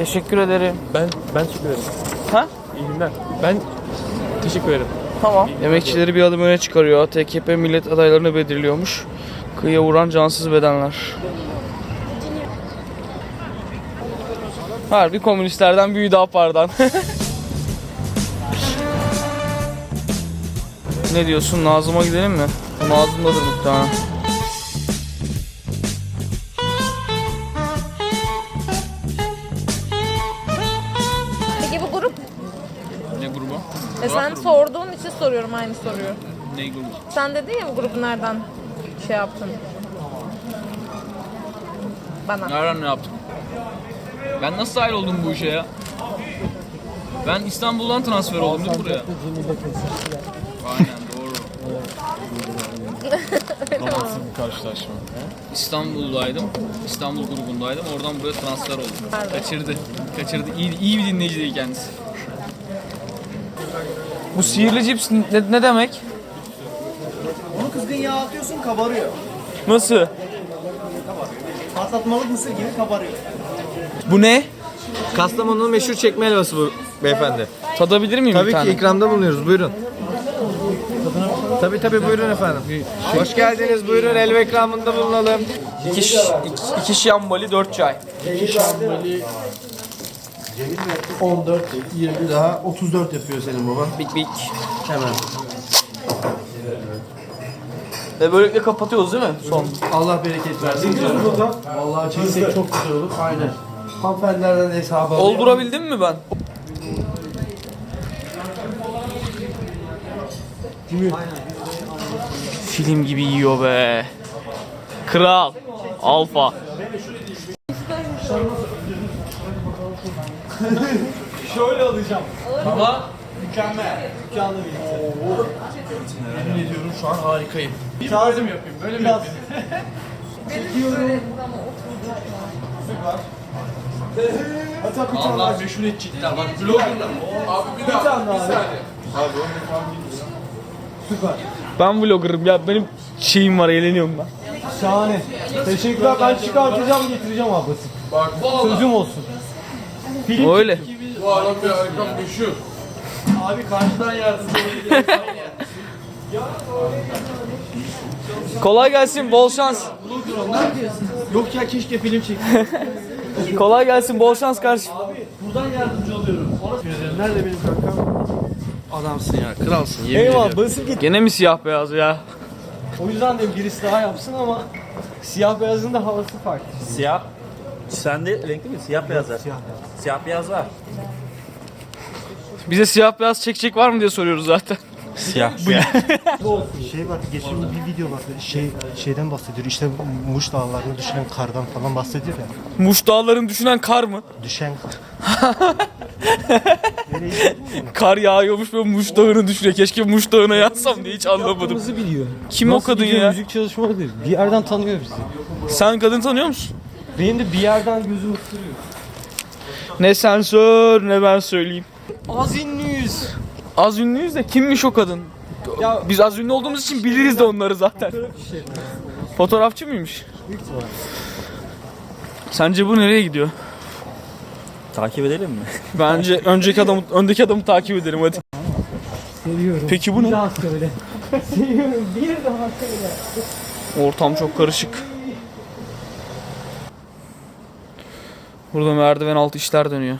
Teşekkür ederim. Ben ben teşekkür ederim. Ha? İyi günler. Ben teşekkür ederim. Tamam. Emekçileri bir adım öne çıkarıyor. AKP millet adaylarını belirliyormuş. Kıyıya vuran cansız bedenler. Harbi komünistlerden büyüdü apardan. ne diyorsun? Nazım'a gidelim mi? Nazım'dadır muhtemelen. Soruyorum aynı soruyu. Ne grubu? Sen dedin ya bu grubu nereden şey yaptın? Bana. Nereden ne yaptım? Ben nasıl dahil oldum bu işe ya? Ben İstanbul'dan transfer oldum değil mi buraya? Aynen doğru. Romantik bir karşılaşma. İstanbul'daydım. İstanbul grubundaydım. Oradan buraya transfer oldum. Kaçırdı. Kaçırdı. İyi, iyi bir dinleyici değil kendisi. Bu sihirli cips ne, ne demek? Onu kızgın yağ atıyorsun kabarıyor. Nasıl? Patlatmalık mısır gibi kabarıyor. Bu ne? Kastamonu'nun meşhur çekme helvası bu beyefendi. Tadabilir miyim bir Tabii tane? ki ikramda bulunuyoruz. Buyurun. Tabii tabii buyurun efendim. Hoş geldiniz. Buyurun helva ikramında bulunalım. İki, şiş- iki, iki şambali, dört çay. 14, 20 daha 34 yapıyor senin baban. Bik bik. Hemen. Ve böylelikle kapatıyoruz değil mi? Son. Allah bereket versin. Vallahi çeksek çok güzel olur. Aynen. Hanımefendilerden hesabı alayım. Oldurabildim mi ben? Film gibi yiyor be. Kral. Alfa. Şöyle alacağım. Ama Mükemmel. Mükemmel bir Yemin ediyorum şu an harikayım. Kazım yapayım. Böyle mi yapayım? Çekiyorum. Hatta bir tane daha meşhur et cidden. Bak vloggerlar. Abi bir tane daha. Süper. ben vloggerım ya benim şeyim var eğleniyorum ben. Şahane. Teşekkürler. Ben çıkartacağım getireceğim ablası. Bak Sözüm olsun. Film Öyle. Bu adam bir harika meşhur. Abi karşıdan yardımcı Kolay gelsin bol şans. Yok ya keşke film çekti. Kolay gelsin bol şans karşı. Buradan yardımcı oluyorum. Nerede benim kankam? Adamsın ya, kralsın. Yemin Eyvallah basıp git. Gene mi siyah beyaz ya? O yüzden de birisi daha yapsın ama siyah beyazın da havası farklı. Siyah. Sen de renkli mi? Siyah beyaz. Siyah beyaz var. Bize siyah beyaz çekecek var mı diye soruyoruz zaten. Siyah. Şey var, geçen bir video var. Şey şeyden bahsediyor. İşte Muş dağlarına düşen kardan falan bahsediyor ya. Muş dağların düşünen kar mı? Düşen Kar yağıyormuş ve Muş Dağı'nı düşünüyor. Keşke Muş Dağı'na yazsam diye hiç anlamadım. Kırmızı biliyor. Kim o kadın ya? Müzik çalışmaları değil. Bir yerden tanıyor bizi. Sen kadın tanıyor musun? Benim de bir yerden gözüm ısırıyor. Ne sen sor ne ben söyleyeyim. Az ünlüyüz. Az ünlüyüz de kimmiş o kadın? Ya Biz az ünlü olduğumuz için biliriz de onları zaten. Fotoğrafçı mıymış? Sence bu nereye gidiyor? Takip edelim mi? Bence önceki adamı, öndeki adamı takip edelim hadi. seviyorum. Peki bu ne? Daha söyle. seviyorum. Bir daha söyle. Ortam çok karışık. Burada merdiven altı işler dönüyor.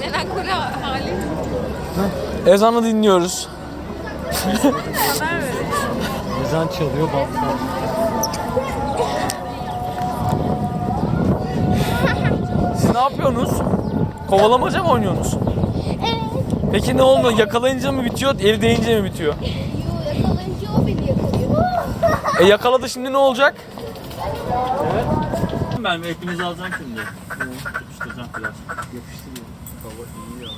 Melankoli hali. Ezanı dinliyoruz. Ezan çalıyor bak. Siz ne yapıyorsunuz? Kovalamaca mı oynuyorsunuz? Peki ne oldu? Yakalayınca mı bitiyor, ev deyince mi bitiyor? Yakalayınca o beni yakalıyor. E yakaladı şimdi ne olacak? Ben hepinizi alacağım şimdi. Yapıştıracağım biraz. Yapıştırıyorum. Baba iyi ya.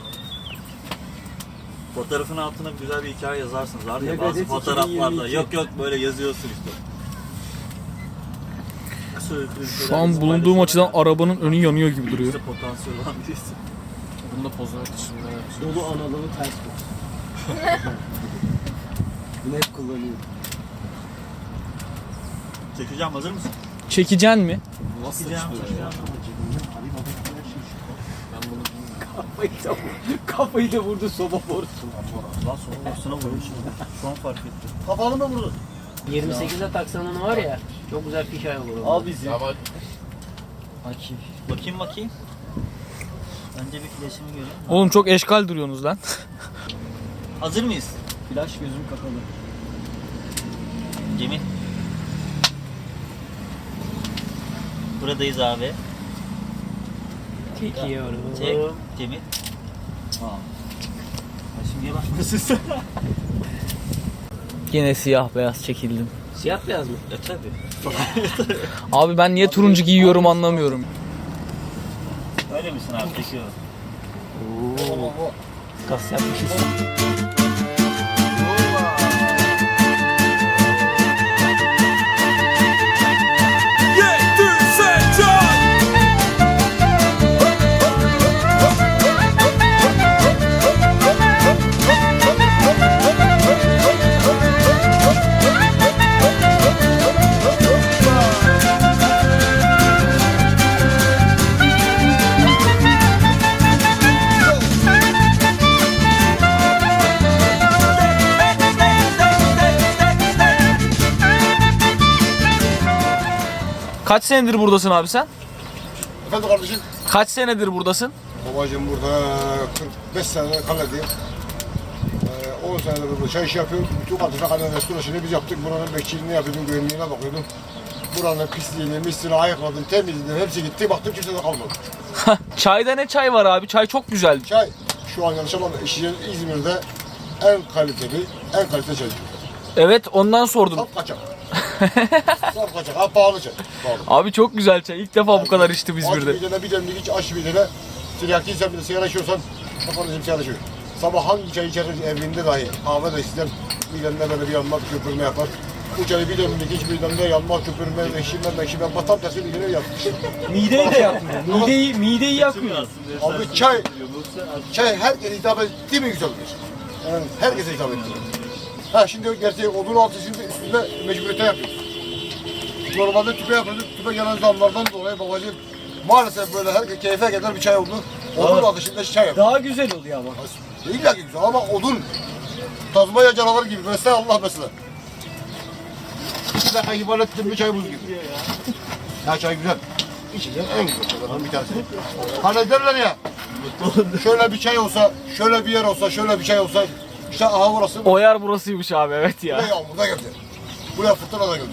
Fotoğrafın altına güzel bir hikaye yazarsınız. Var ya bazı fotoğraflarda. Yok yok böyle yazıyorsun işte. Kısa Şu an bulunduğum açıdan arabanın önü yanıyor gibi duruyor. İşte potansiyel olan birisi. Bunda poz evet. Şimdi evet. Dolu Anadolu ters bu. Bunu hep kullanıyorum. Çekeceğim hazır mısın? Çekeceksin mi? Çekeceğim. Kafayı da vurdu soba borusu. Lan sonra vuruyor şimdi. Şu an fark ettim. Kafanı mı vurdun? 28'e taksan onu var ya. Çok güzel fiş ay olur. Al bizi. Bakayım bakayım. Önce bir flaşımı göreyim. Oğlum çok eşkal duruyorsunuz lan. Hazır mıyız? Flash gözüm kapalı. Cemil. Buradayız abi. Çekiyorum. Çek. Cemil. Aa. Ha, Şimdiye bakmasın Yine siyah beyaz çekildim. Siyah beyaz mı? E tabi. Abi ben niye turuncu giyiyorum anlamıyorum. Öyle misin abi? Çekiyorum. Kas yapmışız. Kaç senedir buradasın abi sen? efendim kardeşim. Kaç senedir buradasın? Babacığım burada 45 sene kaledeyim. Ee, 10 senedir burada çay işi yapıyorum. Bütün Kadıfe Kale restorasyonu biz yaptık. Buranın bekçiliğini yapıyordum, güvenliğine bakıyordum. Buranın pisliğini, mislini ayıkladım, temizledim. Hepsi gitti. Baktım kimse de kalmadı. Çayda ne çay var abi? Çay çok güzel. Çay şu an yanlış anlama İzmir'de en kaliteli, en kaliteli çay. Evet ondan sordum. Saf kaçak. Kaçak. Ha çay. Pahalı. Abi çok güzel çay. İlk defa bu kadar içtim Aç İzmir'de. bir tane bir demlik iç, aç bir tane. Tiryakiysen bir de sigara içiyorsan, kafanızı sigara içiyor. Sabah hangi çay içersin evinde dahi, kahve de ister, midende böyle bir yanmak, köpürme yapar. Bu çayı bir demlik iç, midende yanmak, köpürme, ekşime, mekşime, tam tersi midene yapmış. Mideyi de yakmıyor. Mideyi, mideyi yakmıyor. Abi çay, çay herkese hitap etti mi güzeldir? Evet. Herkese hitap etti. Ha şimdi gerçeği odun altı şimdi üstünde mecburiyete yapıyoruz. Normalde tüpe yapıyorduk. Tüpe gelen zamlardan dolayı babacığım maalesef böyle herkes keyfe kadar bir çay oldu. Odun altı şimdi çay yapıyor. Daha güzel oluyor ama. İlla ki güzel ama odun Tazmanya canavarı gibi. Besle Allah besle. İki dakika ibadet ettim bir çay buz gibi. Ya çay güzel. İçeceğin en güzel çaylardan bir tanesi. Hani derler ya. şöyle bir çay olsa, şöyle bir yer olsa, şöyle bir çay olsa. İşte aha burası. O yer burasıymış abi evet ya. Buraya yağmurda geldi. Buraya fırtınada geldi.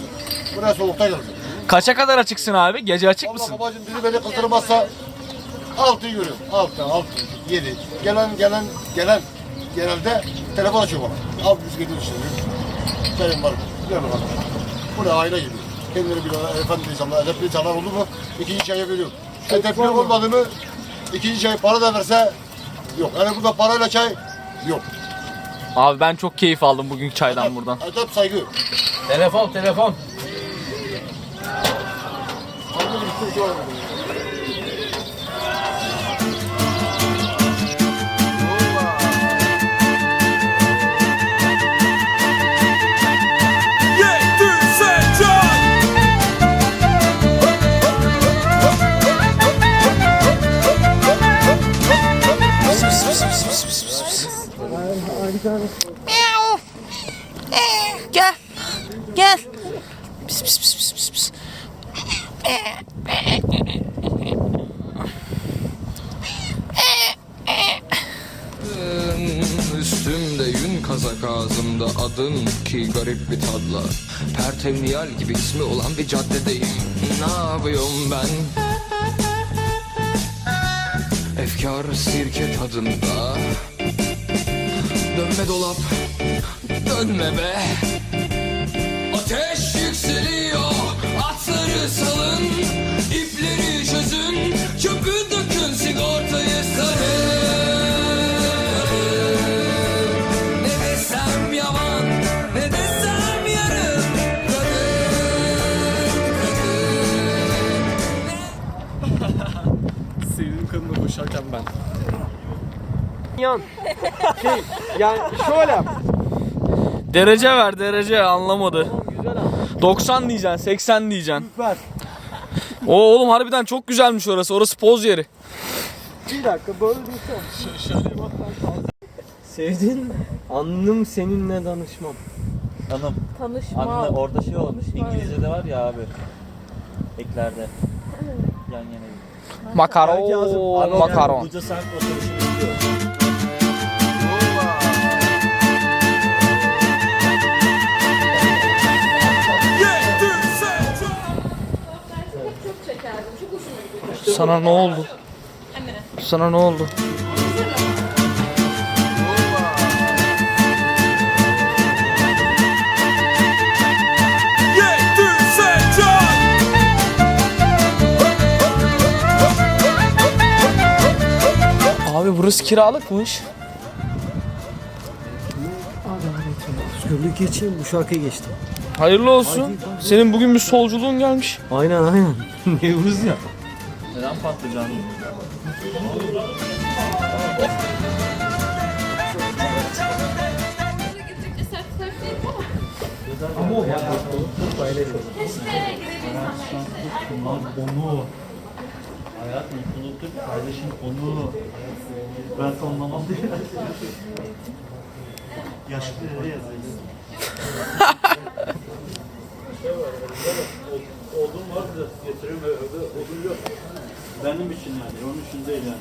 Buraya soğukta geldi. Kaça kadar açıksın abi? Gece açık Allah mısın? babacığım biri beni kızdırmazsa altıyı görüyorum. Altı, altı, yedi. Gelen, gelen, gelen genelde telefon açıyor bana. Al biz gidiyoruz şimdi. Çayım var. Gel bakalım. Buraya aile geliyor. Kendileri bilen efendi insanlar, edepli insanlar oldu mu ikinci çayı veriyor. Edepli olmadı mı ikinci çay para da verse yok. Yani burada parayla çay yok. Abi ben çok keyif aldım bugün çaydan buradan. Edep saygı. Telefon, telefon. Gel. Üstümde yün kazak ağzımda adın ki garip bir tadla. Pertevniyal gibi ismi olan bir caddedeyim. Ne yapıyorum ben? Efkar sirke tadında. Dönme dolap Dönme be. Ateş yükseliyor Salın ipleri çözün Çöpü dökün sigortayı sarın Ne desem yalan Ne desem yarın Sevdiğim kadınla boşarken ben. Yan. Şey yani şöyle. Derece ver derece anlamadı. 90 diyeceksin 80 diyeceksin. Ver. O oğlum harbiden çok güzelmiş orası. Orası poz yeri. Bir dakika böyle dursam. Sevdin anım seninle danışmam. Hanım. Tanışma. Anne orada şey olmuş. İngilizce'de var ya abi. Eklerde. Yan yana. Makaron, makaron. Buca sen oturuşunu izliyor. Sana ne oldu? Sana ne oldu? Abi burası kiralıkmış. Özgürlük geçeyim bu şarkıyı geçtim. Hayırlı olsun. Senin bugün bir solculuğun gelmiş. Aynen aynen. Nevruz ya. Patlıcan? Hayat mutluluktur, kardeşin onu. Ben sonlamam diye. Yaşlı nereye yazıyorsun? Odun var da getiriyorum öyle odun yok. Benim için yani, onun için değil yani.